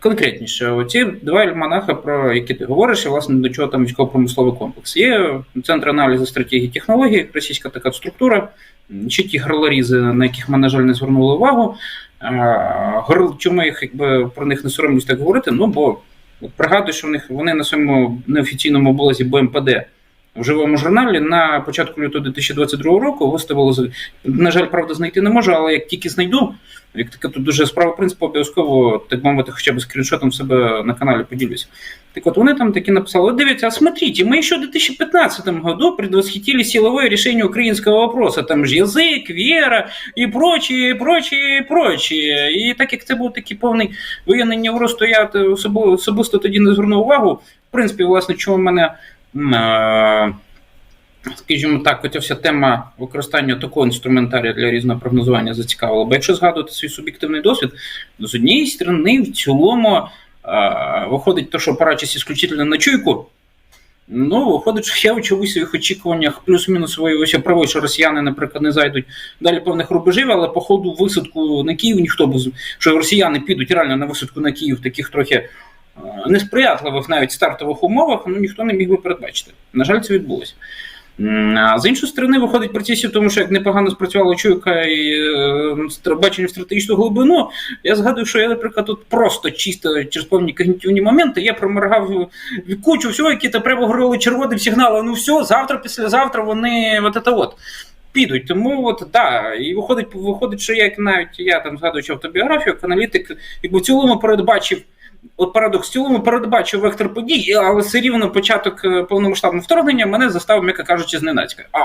конкретніше, оці два альманаха, про які ти говориш, і власне до чого там військово-промисловий комплекс. Є центр аналізу стратегії технологій, російська така структура, ще ті горлорізи, на яких ми, на жаль, не звернули увагу. Чому їх якби про них не соромлюсь так говорити? Ну бо пригадую, що в них вони на своєму неофіційному облозі БМПД в живому журналі на початку лютого 2022 року виставили на жаль, правда, знайти не можу, але як тільки знайду, як таке тут дуже справа принципу, обов'язково, так мовити, хоча б скріншотом себе на каналі поділюся. Так от вони там таки написали: дивіться, а смотрите, мы еще в 2015 году предвосхитили силовое решение украинского вопроса. Там же язик, вера і прочее, прочее, прочее. І прочі. І так як це був такий повний воєнний невроз, то я особисто тоді не звернув увагу. В принципі, власне, чого мене. Е, Скажімо так, оця вся тема використання такого інструментарія для різного прогнозування зацікавила. Бо якщо згадувати свій суб'єктивний досвід, з однієї сторони, в цілому е, виходить те, що опираючись ісключительно на чуйку, ну, виходить, що я чомусь своїх очікуваннях плюс-мінус виявився правий, що росіяни, наприклад, не зайдуть далі певних рубежів, але по ходу висадку на Київ ніхто без що росіяни підуть реально на висадку на Київ таких трохи несприятливих навіть стартових умовах, ну ніхто не міг би передбачити. На жаль, це відбулося. З іншої сторони, виходить при цій тому, що як непогано спрацювала чуйка і е, бачення в стратегічну глибину, я згадую, що я, наприклад, тут просто чисто через певні когнітивні моменти я проморгав кучу всього, які прямо говорили червоним сигналом. Ну все, завтра, післязавтра вони от це от. Підуть, тому от да, і виходить, виходить, що як навіть я там згадуючи автобіографію, як аналітик, якби в цілому передбачив, от парадокс, в цілому передбачив вектор подій, але все рівно початок е, повномасштабного вторгнення мене заставив, м'яко кажучи, зненацька. А,